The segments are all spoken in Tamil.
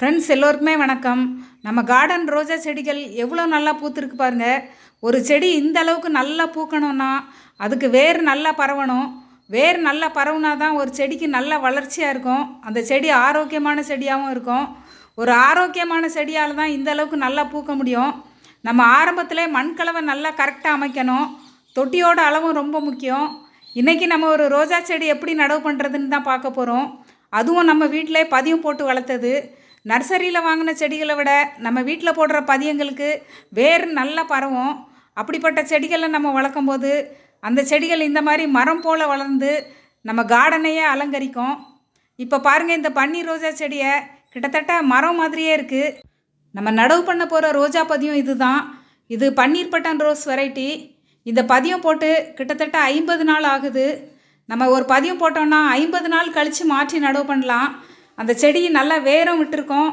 ஃப்ரெண்ட்ஸ் எல்லோருக்குமே வணக்கம். நம்ம கார்டன் ரோஜா செடிகள் எவ்வளோ நல்லா பூத்துருக்கு பாருங்க. ஒரு செடி இந்த அளவுக்கு நல்லா பூக்கணும்னா அதுக்கு வேர் நல்லா பரவணும். வேர் நல்லா பரவுனா தான் ஒரு செடிக்கு நல்ல வளர்ச்சியாக இருக்கும். அந்த செடி ஆரோக்கியமான செடியாகவும் இருக்கும். ஒரு ஆரோக்கியமான செடியால் தான் இந்த அளவுக்கு நல்லா பூக்க முடியும். நம்ம ஆரம்பத்திலே மண்கலவை நல்லா கரெக்டாக அமைக்கணும். தொட்டியோட அளவும் ரொம்ப முக்கியம். இன்றைக்கி நம்ம ஒரு ரோஜா செடி எப்படி நடவு பண்ணுறதுன்னு தான் பார்க்க போகிறோம் அதுவும் நம்ம வீட்டிலே பதியம் போட்டு வளர்த்தது. நர்சரியில் வாங்கின செடிகளை விட நம்ம வீட்டில் போடுற பதியங்களுக்கு வேர் நல்லா பரவும். அப்படிப்பட்ட செடிகளை நம்ம வளர்க்கும் போது அந்த செடிகள் இந்த மாதிரி மரம் போல் வளர்ந்து நம்ம கார்டனையே அலங்கரிக்கும். இப்போ பாருங்கள் இந்த பன்னீர் ரோஜா செடியை கிட்டத்தட்ட மரம் மாதிரியே இருக்குது நம்ம நடவு பண்ண போகிற ரோஜா பதியம் இதுதான். இது பன்னீர் பட்டன் ரோஸ் வெரைட்டி. இந்த பதியம் போட்டு கிட்டத்தட்ட ஐம்பது நாள் ஆகுது. நம்ம ஒரு பதியம் போட்டோம்னா ஐம்பது நாள் கழித்து மாற்றி நடவு பண்ணலாம். அந்த செடி நல்லா வேரும் விட்டுருக்கோம்.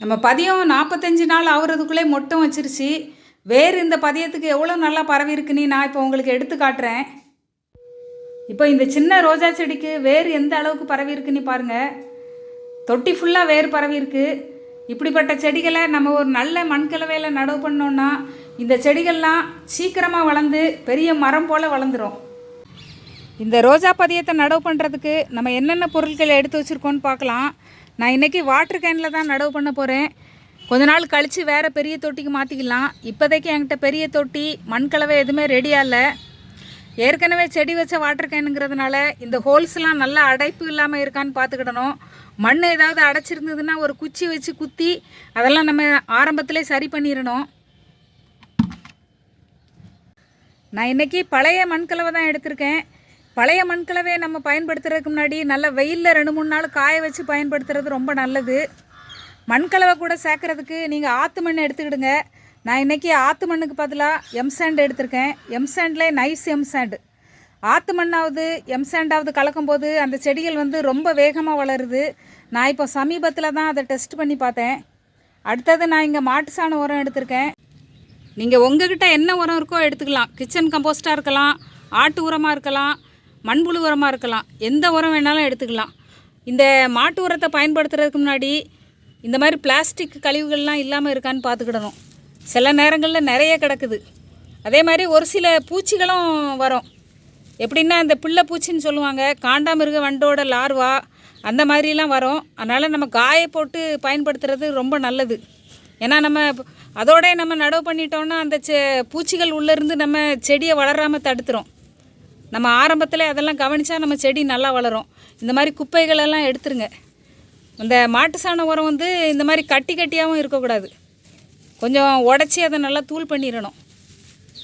நம்ம பதியம் நாற்பத்தஞ்சு நாள் ஆகுறதுக்குள்ளே மொட்டும் வச்சிருச்சு. வேர் இந்த பதியத்துக்கு எவ்வளோ நல்லா பரவி இருக்குன்னு நான் இப்போ உங்களுக்கு எடுத்து காட்டுறேன். இப்போ இந்த சின்ன ரோஜா செடிக்கு வேர் எந்த அளவுக்கு பரவி இருக்குன்னு பாருங்கள் தொட்டி ஃபுல்லாக வேர் பரவி இருக்கு. இப்படிப்பட்ட செடிகளை நம்ம ஒரு நல்ல மண்கலவையில் நடவு பண்ணோன்னா இந்த செடிகள்லாம் சீக்கிரமாக வளர்ந்து பெரிய மரம் போல் வளர்ந்துரும். இந்த ரோஜா பதியத்தை நடவு பண்ணுறதுக்கு நம்ம என்னென்ன பொருட்கள் எடுத்து வச்சுருக்கோன்னு பார்க்கலாம். நான் இன்றைக்கி வாட்டர் கேனில் தான் நடவு பண்ண போகிறேன் கொஞ்ச நாள் கழித்து வேறு பெரிய தொட்டிக்கு மாற்றிக்கலாம் இப்போதைக்கு என்கிட்ட பெரிய தொட்டி மண்கலவை எதுவுமே ரெடியாக இல்லை. ஏற்கனவே செடி வச்ச வாட்டர் கேனுங்கிறதுனால இந்த ஹோல்ஸ்லாம் நல்லா அடைப்பு இல்லாமல் இருக்கான்னு பார்த்துக்கிடணும். மண் ஏதாவது அடைச்சிருந்ததுன்னா ஒரு குச்சி வச்சு குத்தி அதெல்லாம் நம்ம ஆரம்பத்திலே சரி பண்ணிடணும். நான் இன்றைக்கி பழைய மண்கலவை தான் எடுத்திருக்கேன். பழைய மண்கலவையை நம்ம பயன்படுத்துறதுக்கு முன்னாடி நல்லா வெயிலில் ரெண்டு மூணு நாள் காய வச்சு பயன்படுத்துறது ரொம்ப நல்லது. மண்கலவை கூட சேர்க்குறதுக்கு நீங்கள் ஆற்று மண் எடுத்துக்கிடுங்க. நான் இன்றைக்கி ஆற்று மண்ணுக்கு பதிலாக எம்சாண்ட் எடுத்திருக்கேன். எம்சாண்ட்லே நைஸ் எம்சாண்ட் ஆற்று மண்ணாவது எம்சாண்டாவது கலக்கும்போது அந்த செடிகள் வந்து ரொம்ப வேகமாக வளருது. நான் இப்போ சமீபத்தில் தான் அதை டெஸ்ட் பண்ணி பார்த்தேன். அடுத்தது நான் இங்கே மாட்டு சாண உரம் எடுத்திருக்கேன். நீங்கள் உங்ககிட்ட என்ன உரம் இருக்கோ எடுத்துக்கலாம். கிச்சன் கம்போஸ்ட்டாக இருக்கலாம் ஆட்டு உரமாக இருக்கலாம் மண்புழு உரமாக இருக்கலாம். எந்த உரம் வேணாலும் எடுத்துக்கலாம். இந்த மாட்டு உரத்தை பயன்படுத்துறதுக்கு முன்னாடி இந்த மாதிரி பிளாஸ்டிக் கழிவுகள்லாம் இல்லாமல் இருக்கான்னு பார்த்துக்கிடணும். சில நேரங்களில் நிறைய கிடக்குது. அதே மாதிரி ஒரு சில பூச்சிகளும் வரும். எப்படின்னா இந்த பிள்ளை பூச்சின்னு சொல்லுவாங்க. காண்டாமிருக வண்டோட லார்வா அந்த மாதிரிலாம் வரும். அதனால் நம்ம காய போட்டு பயன்படுத்துறது ரொம்ப நல்லது. ஏன்னா நம்ம அதோட நம்ம நடவு பண்ணிட்டோம்னா அந்த செ பூச்சிகள் உள்ளேருந்து நம்ம செடியை வளராமல் தடுத்துரும். நம்ம ஆரம்பத்தில் அதெல்லாம் கவனித்தா நம்ம செடி நல்லா வளரும். இந்த மாதிரி குப்பைகளெல்லாம் எடுத்துருங்க. இந்த மாட்டு சாண உரம் வந்து இந்த மாதிரி கட்டி கட்டியாகவும் இருக்கக்கூடாது. கொஞ்சம் உடச்சி அதை நல்லா தூள் பண்ணிடணும்.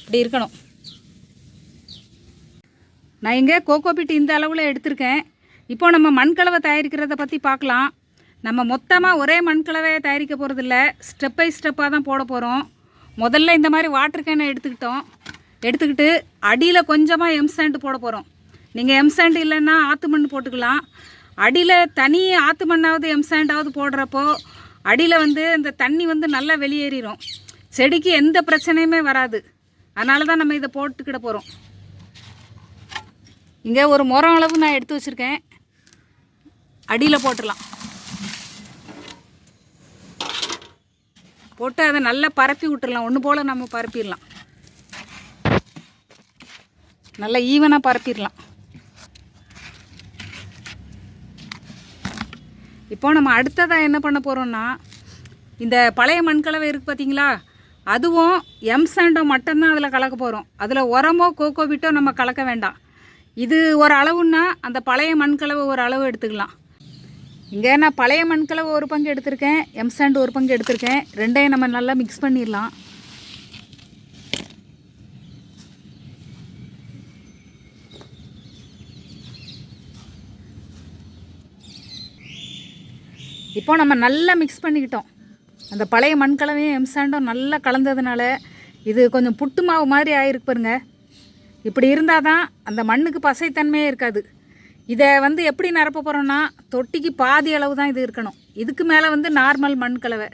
இப்படி இருக்கணும். நான் இங்கே கோகோபிட் இந்த அளவில் எடுத்திருக்கேன். இப்போ நம்ம மண்கலவை தயாரிக்கிறத பற்றி பார்க்கலாம். நம்ம மொத்தமாக ஒரே மண்கலவையை தயாரிக்க போகிறதில்ல ஸ்டெப் பை ஸ்டெப்பாக தான் போட போகிறோம் முதல்ல இந்த மாதிரி வாட்டர் கேனை எடுத்துக்கிட்டோம். எடுத்துக்கிட்டு அடியில் கொஞ்சமாக எம்சாண்ட் போட போகிறோம் நீங்கள் எம்சாண்ட் இல்லைன்னா ஆற்று மண் போட்டுக்கலாம். அடியில் தனி ஆற்று மண்ணாவது எம்சாண்டாவது போடுறப்போ அடியில் வந்து இந்த தண்ணி வந்து நல்லா வெளியேறிடும் செடிக்கு எந்த பிரச்சனையுமே வராது. அதனால தான் நம்ம இதை போட்டுக்கிட போகிறோம் இங்கே ஒரு முரம் அளவு நான் எடுத்து வச்சுருக்கேன். அடியில் போட்டுடலாம். போட்டு அதை நல்லா பரப்பி விட்டுடலாம். ஒன்று போல் நம்ம பரப்பிடலாம். நல்லா ஈவனாக பரப்பிடலாம். இப்போ நம்ம அடுத்ததாக என்ன பண்ண போகிறோம்னா இந்த பழைய மண்கலவை இருக்குது பார்த்தீங்களா அதுவும் எம்சாண்டோ மட்டும்தான் அதில் கலக்க போகிறோம் அதில் உரமோ கோகோபிட்டோ நம்ம கலக்க வேண்டாம். இது ஒரு அளவுன்னா அந்த பழைய மண்கலவை ஒரு அளவு எடுத்துக்கலாம். இங்கே நான் பழைய மண்கலவை ஒரு பங்கு எடுத்திருக்கேன் எம்சாண்ட் ஒரு பங்கு எடுத்திருக்கேன். ரெண்டையும் நம்ம நல்லா மிக்ஸ் பண்ணிடலாம். இப்போ நம்ம நல்லா மிக்ஸ் பண்ணிக்கிட்டோம். அந்த பழைய மண்கலவையும் எம்சாண்டும் நல்லா கலந்ததுனால இது கொஞ்சம் புட்டு மாவு மாதிரி ஆகிருக்கு பாருங்க. இப்படி இருந்தால் தான் அந்த மண்ணுக்கு பசைத்தன்மையே இருக்காது. இதை வந்து எப்படி நிரப்ப போகிறோன்னா தொட்டிக்கு பாதி அளவு தான் இது இருக்கணும். இதுக்கு மேலே வந்து நார்மல் மண் கலவை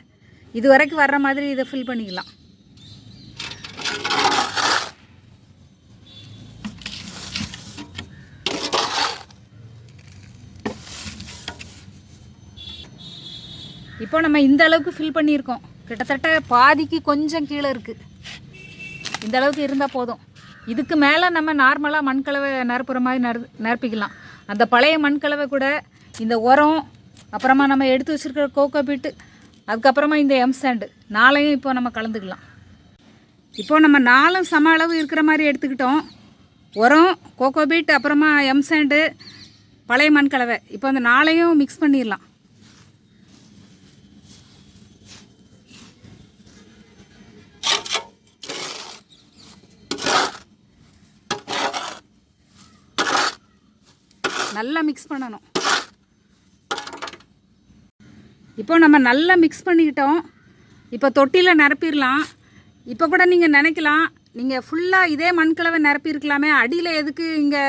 இது வரைக்கும் வர்ற மாதிரி இதை ஃபில் பண்ணிக்கலாம். இப்போ நம்ம இந்த அளவுக்கு ஃபில் பண்ணியிருக்கோம். கிட்டத்தட்ட பாதிக்கு கொஞ்சம் கீழே இருக்குது இந்த அளவுக்கு இருந்தால் போதும். இதுக்கு மேலே நம்ம நார்மலாக மண்கலவை நிரப்புற மாதிரி நிர நிரப்பிக்கலாம் அந்த பழைய மண்கலவை கூட இந்த உரம் அப்புறமா நம்ம எடுத்து வச்சுருக்கிற கோகோ பீட்டு அதுக்கப்புறமா இந்த எம் சாண்டு நாளையும் இப்போ நம்ம கலந்துக்கலாம். இப்போ நம்ம நாலும் சம அளவு இருக்கிற மாதிரி எடுத்துக்கிட்டோம். உரம் கோகோ பீட் அப்புறமா எம் சாண்டு பழைய மண்கலவை. இப்போ அந்த நாளையும் மிக்ஸ் பண்ணிடலாம். நல்லா மிக்ஸ் பண்ணணும். இப்போ நம்ம நல்லா மிக்ஸ் பண்ணிக்கிட்டோம். இப்போ தொட்டியில் நிரப்பிடலாம். இப்போ கூட நீங்கள் நினைக்கலாம் நீங்கள் ஃபுல்லாக இதே மண்கலவை நிரப்பியிருக்கலாமே. அடியில் எதுக்கு இங்கே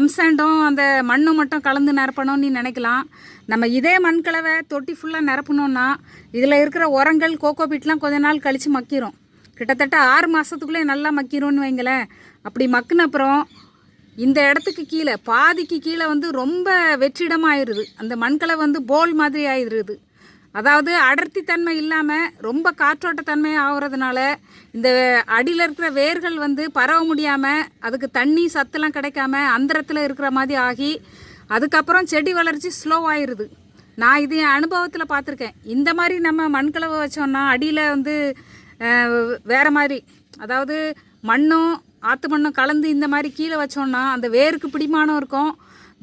எம்சாண்டும் அந்த மண்ணும் மட்டும் கலந்து நிரப்பணும்னு நினைக்கலாம். நம்ம இதே மண்கலவை தொட்டி ஃபுல்லாக நிரப்பணும்னா இதில் இருக்கிற உரங்கள் கோகோ பீட்லாம் கொஞ்ச நாள் கழித்து மக்கிரும். கிட்டத்தட்ட ஆறு மாதத்துக்குள்ளே நல்லா மக்கிரும்னு வைங்களேன். அப்படி மக்கின அப்புறம் இந்த இடத்துக்கு கீழே பாதிக்கு கீழே வந்து ரொம்ப வெற்றிடமாயிருது. அந்த மண்கலை வந்து போல் மாதிரி ஆயிடுது அதாவது அடர்த்தி தன்மை இல்லாமல் ரொம்ப காற்றோட்ட தன்மை ஆகுறதுனால இந்த அடியில் இருக்கிற வேர்கள் வந்து பரவ முடியாமல் அதுக்கு தண்ணி சத்துலாம் கிடைக்காம அந்தரத்தில் இருக்கிற மாதிரி ஆகி அதுக்கப்புறம் செடி வளர்ச்சி ஸ்லோ ஆயிடுது நான் இது என் அனுபவத்தில் பார்த்துருக்கேன். இந்த மாதிரி நம்ம மண்கலவை வச்சோம்னா அடியில் வந்து வேறு மாதிரி அதாவது மண்ணும் ஆற்று மண்ணும் கலந்து இந்த மாதிரி கீழே வச்சோன்னா அந்த வேருக்கு பிடிமானம் இருக்கும்.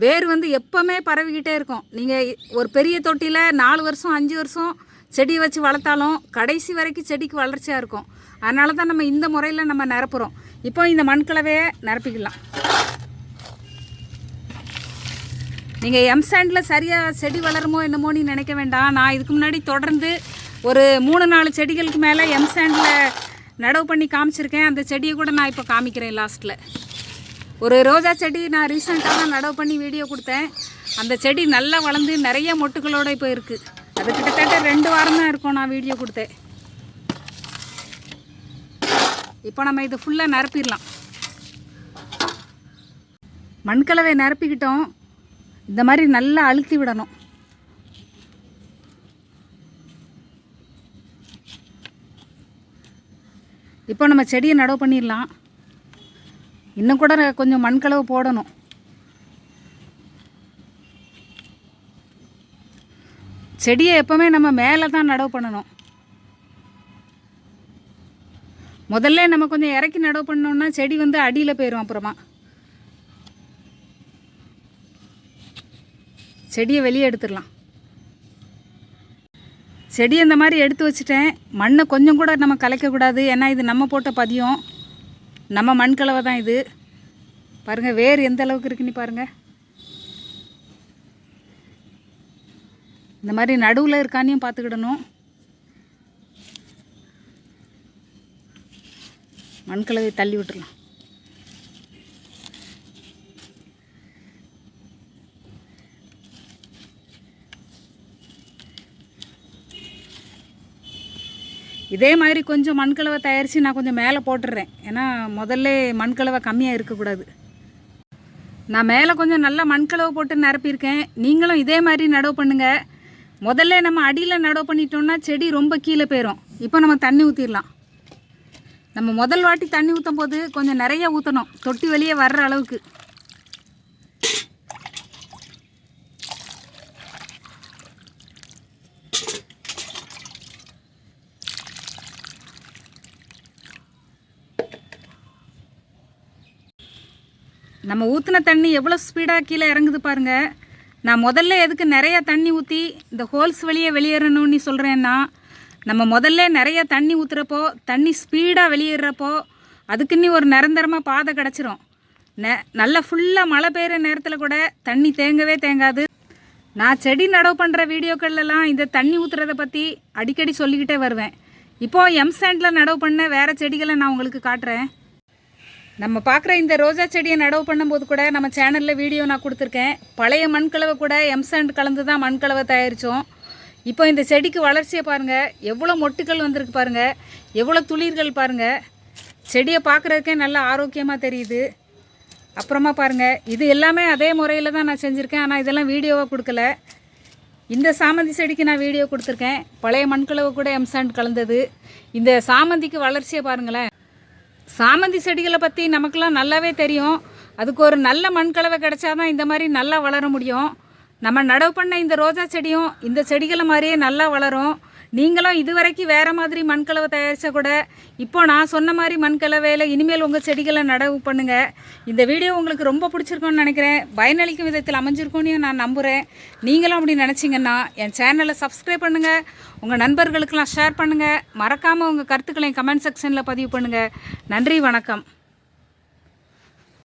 வேர் வந்து எப்போவுமே பரவிக்கிட்டே இருக்கும். நீங்கள் ஒரு பெரிய தொட்டியில் நாலு வருஷம் அஞ்சு வருஷம் செடி வச்சு வளர்த்தாலும் கடைசி வரைக்கும் செடிக்கு வளர்ச்சியாக இருக்கும். அதனால தான் நம்ம இந்த முறையில் நம்ம நிரப்புகிறோம் இப்போ இந்த மண்கலவையை நிரப்பிக்கலாம். நீங்கள் எம்சாண்டில் சரியாக செடி வளருமோ என்னமோ நினைக்க வேண்டாம். நான் இதுக்கு முன்னாடி தொடர்ந்து ஒரு மூணு நாலு செடிகளுக்கு மேலே எம்சாண்டில் நடவு பண்ணி காமிச்சிருக்கேன். அந்த செடியை கூட நான் இப்போ காமிக்கிறேன் லாஸ்ட்டில் ஒரு ரோஜா செடி நான் ரீசெண்டாக தான் நடவு பண்ணி வீடியோ கொடுத்தேன். அந்த செடி நல்லா வளர்ந்து நிறைய மொட்டுகளோட இப்போ இருக்குது அது கிட்டத்தட்ட ரெண்டு வாரம் தான் இருக்கும் நான் வீடியோ கொடுத்தேன். இப்போ நம்ம இது ஃபுல்லாக நிரப்பிடலாம். மண்கலவை நிரப்பிக்கிட்டோம். இந்த மாதிரி நல்லா அழுத்தி விடணும். இப்போ நம்ம செடியை நடவு பண்ணிடலாம். இன்னும் கூட கொஞ்சம் மண்கலவு போடணும். செடியை எப்போவுமே நம்ம மேலே தான் நடவு பண்ணணும். முதல்ல நம்ம கொஞ்சம் இறக்கி நடவு பண்ணோம்னா செடி வந்து அடியில் போயிடும் அப்புறமா. செடியை வெளியே எடுத்துடலாம். செடி அந்த மாதிரி எடுத்து வச்சுட்டேன். மண்ணை கொஞ்சம் கூட நம்ம கலைக்கக்கூடாது ஏன்னா இது நம்ம போட்ட பதியம். நம்ம மண் கலவை தான் இது. பாருங்கள் வேர் எந்த அளவுக்கு இருக்குன்னு பாருங்கள் இந்த மாதிரி நடுவில் இருக்கானையும் பார்த்துக்கிடணும். மண்கலவை தள்ளி விட்டுறலாம். இதே மாதிரி கொஞ்சம் மண்கலவை தயாரித்து நான் கொஞ்சம் மேலே போட்டுடுறேன். ஏன்னா முதல்ல மண்கலவை கம்மியாக இருக்கக்கூடாது. நான் மேலே கொஞ்சம் நல்லா மண்கலவை போட்டு நிரப்பியிருக்கேன். நீங்களும் இதே மாதிரி நடவு பண்ணுங்கள் முதல்ல நம்ம அடியில் நடவு பண்ணிட்டோம்னா செடி ரொம்ப கீழே போயிடும் இப்போ நம்ம தண்ணி ஊற்றிடலாம் நம்ம முதல் வாட்டி தண்ணி ஊற்றும் போது கொஞ்சம் நிறைய ஊற்றணும் தொட்டி வெளியே வர்ற அளவுக்கு. நம்ம ஊற்றின தண்ணி எவ்வளோ ஸ்பீடாக கீழே இறங்குது பாருங்க. நான் முதல்ல எதுக்கு நிறைய தண்ணி ஊற்றி இந்த ஹோல்ஸ் வழியே வெளியேறணும்னு சொல்கிறேன்னா நம்ம முதல்ல நிறைய தண்ணி ஊற்றுறப்போ தண்ணி ஸ்பீடாக வெளியேறப்போ அதுக்குன்னு ஒரு நிரந்தரமாக பாதை கிடச்சிரும். நெ நல்லா ஃபுல்லாக மழை பெய்கிற நேரத்தில் கூட தண்ணி தேங்கவே தேங்காது. நான் செடி நடவு பண்ணுற வீடியோக்கள்லாம் இந்த தண்ணி ஊற்றுறத பற்றி அடிக்கடி சொல்லிக்கிட்டே வருவேன். இப்போது எம் சாண்டில் நடவு பண்ண வேறு செடிகளை நான் உங்களுக்கு காட்டுறேன். நம்ம பார்க்குற இந்த ரோஜா செடியை நடவு பண்ணும்போது கூட நம்ம சேனலில் வீடியோ நான் கொடுத்துருக்கேன். பழைய மண்கலவை கூட எம்சாண்ட் கலந்து தான் மண்கலவை தயாரித்தோம் இப்போ இந்த செடிக்கு வளர்ச்சியை பாருங்கள் எவ்வளோ மொட்டுக்கள் வந்திருக்கு பாருங்கள் எவ்வளோ துளிர்கள் பாருங்கள் செடியை பார்க்குறதுக்கே நல்லா ஆரோக்கியமாக தெரியுது. அப்புறமா பாருங்கள் இது எல்லாமே அதே முறையில் தான் நான் செஞ்சுருக்கேன். ஆனால் இதெல்லாம் வீடியோவாக கொடுக்கல. இந்த சாமந்தி செடிக்கு நான் வீடியோ கொடுத்துருக்கேன். பழைய மண்கலவை கூட எம்சாண்ட் கலந்தது. இந்த சாமந்திக்கு வளர்ச்சியை பாருங்களேன். சாமந்தி செடிகளை பற்றி நமக்கெல்லாம் நல்லாவே தெரியும். அதுக்கு ஒரு நல்ல மண்கலவை கிடைச்சாதான் இந்த மாதிரி நல்லா வளர முடியும். நம்ம நடவு பண்ண இந்த ரோஜா செடியும் இந்த செடிகளை மாதிரியே நல்லா வளரும். நீங்களும் இதுவரைக்கும் வேறு மாதிரி மண்கலவை தயாரித்தா கூட இப்போ நான் சொன்ன மாதிரி மண்கலவையில் இனிமேல் உங்கள் செடிகளை நடவு பண்ணுங்கள் இந்த வீடியோ உங்களுக்கு ரொம்ப பிடிச்சிருக்கோன்னு நினைக்கிறேன். பயனளிக்கும் விதத்தில் அமைஞ்சிருக்கோன்னு நான் நம்புகிறேன் நீங்களும் அப்படி நினச்சிங்கன்னா என் சேனலை சப்ஸ்கிரைப் பண்ணுங்கள் உங்கள் நண்பர்களுக்கெல்லாம் ஷேர் பண்ணுங்கள் மறக்காமல் உங்கள் கருத்துக்களை கமெண்ட் செக்ஷனில் பதிவு பண்ணுங்கள் நன்றி வணக்கம்.